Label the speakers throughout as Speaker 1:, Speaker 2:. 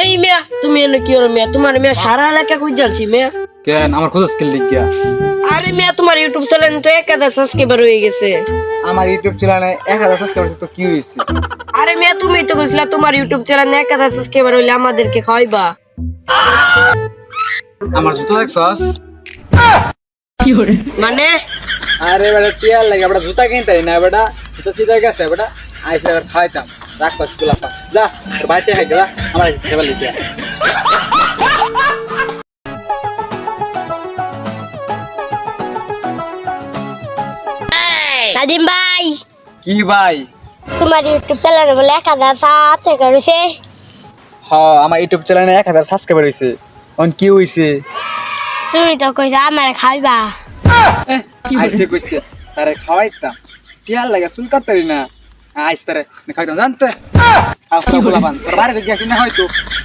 Speaker 1: এই মিয়া তুমি এনে কি করো মিয়া? তোমার মিয়া সারা এলাকা কই যাচ্ছি মিয়া?
Speaker 2: কেন? আমার খোঁজ স্কিল লিখ গিয়া।
Speaker 1: আরে মিয়া তোমার ইউটিউব চ্যানেল তো এক হাজার সাবস্ক্রাইবার হয়ে গেছে।
Speaker 2: আমার ইউটিউব চ্যানেলে এক হাজার সাবস্ক্রাইবার তো কি হয়েছে
Speaker 1: আরে মিয়া তুমি তো কইছিলা তোমার ইউটিউব চ্যানেল এক হাজার সাবস্ক্রাইবার হইলে আমাদেরকে খাওয়াইবা।
Speaker 2: আমার জুতো দেখছস?
Speaker 1: মানে?
Speaker 2: আরে বেটা টিয়ার লাগে বেটা জুতা কিনতে না বেটা। জুতা সিধা গেছে বেটা আইসে খাইতাম রাখ পাস গোলাপা। যা বাইতে খাই যা আমার খেবার লিখে
Speaker 3: নাদিম ভাই।
Speaker 2: কি ভাই?
Speaker 3: তোমার ইউটিউব চ্যানেল বলে এক হাজার সাবস্ক্রাইব করেছে
Speaker 2: হ আমার ইউটিউব চ্যানেলে এক হাজার সাবস্ক্রাইবার হয়েছে অন কি হয়েছে
Speaker 3: তুমি তো কইছো আমার খাইবা
Speaker 2: আইসে কইতে তারে খাওয়াইতাম। টিয়ার লাগে চুল কাটতারি না। তোর বাড়িতে গিয়ে কিনা হয়তো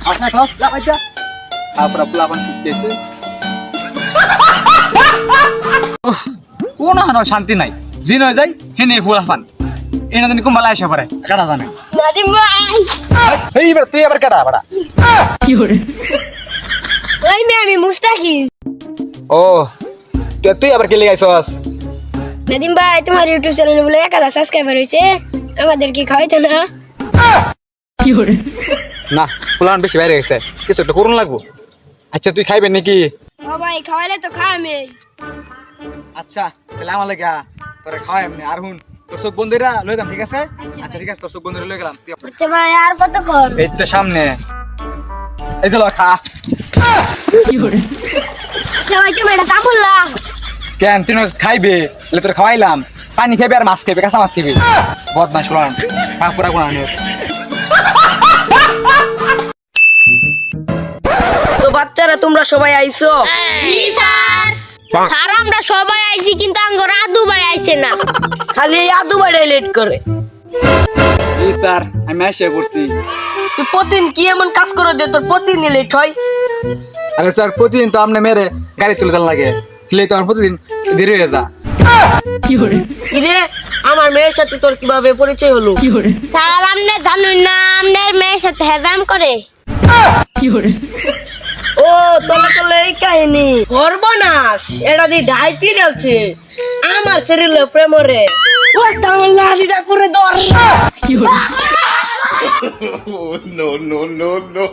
Speaker 2: আসনা ক্লাস যা বাইতা আপনার পোলাপান কিনতেছে কোন হানো শান্তি নাই। জি নয় যাই হেনে পোলাপান এনা জানি কুম্বালা আইসা পারে কাটা জানে।
Speaker 3: নাদিম ভাই।
Speaker 2: এই এবার তুই আবার কাটা বাড়া।
Speaker 3: ওই মেয়ে আমি মুস্তাকি।
Speaker 2: ও তুই আবার কে লেগাইছস?
Speaker 3: নাদিম ভাই তোমার ইউটিউব চ্যানেল বলে এক হাজার সাবস্ক্রাইবার হয়েছে। আমাদের কি খাওয়াইতে না
Speaker 2: না বেশি বাইরে গেছে। কিছু একটা করুন লাগবো। আচ্ছা তুই খাইবেন নাকি?
Speaker 3: ভাই খাওয়াইলে তো খাওয়ামে।
Speaker 2: আচ্ছা তাহলে আমার লাগে তোরা খাওয়াই আর হুন তোর চোখ বন্ধুরা লই গেলাম ঠিক আছে? আচ্ছা ঠিক আছে তোর চোখ বন্ধুরা লই গেলাম। তুই
Speaker 3: আচ্ছা ভাই আর কত কর?
Speaker 2: এই তো সামনে। এই চলো খা।
Speaker 3: আচ্ছা ভাই তুমি এটা কাপড়
Speaker 2: কেন তুই খাইবে? এলে তোর খাওয়াইলাম। পানি খাইবে আর মাছ খাইবে কাঁচা মাছ খাইবে বদ মাছ শুলাম খা পুরা গুণা নিয়ে
Speaker 1: তো বাচ্চারা তোমরা সবাই আইছো
Speaker 3: স্যার। স্যার আমরা সবাই আইছি কিন্তু আঙ্গর আদু ভাই আইছে না।
Speaker 1: খালি এই আদু বাড়াই লেট করে।
Speaker 2: জি স্যার আমি এসে পড়ছি।
Speaker 1: তুই প্রতিদিন কি এমন কাজ করে দে তোর প্রতিদিন লেট হয়?
Speaker 2: আরে স্যার প্রতিদিন তো আপনি মেরে গাড়ি তুলে দেন লাগে তো আমার প্রতিদিন দেরি হয়ে যা
Speaker 1: কিরে আমার মেয়ের সাথে তোর কীভাবে পরিচয় হলো
Speaker 3: স্যার আপনি জানুন না আপনার মেয়ের সাথে হেরাম করে
Speaker 1: ও তোলা তোলা এই কাহিনী সর্বনাশ এটা দিয়ে ঢাইতি আছে আমার শরীরে প্রেমরে ওই তাহলে লাঠিটা করে ধর
Speaker 4: no, no, no, no.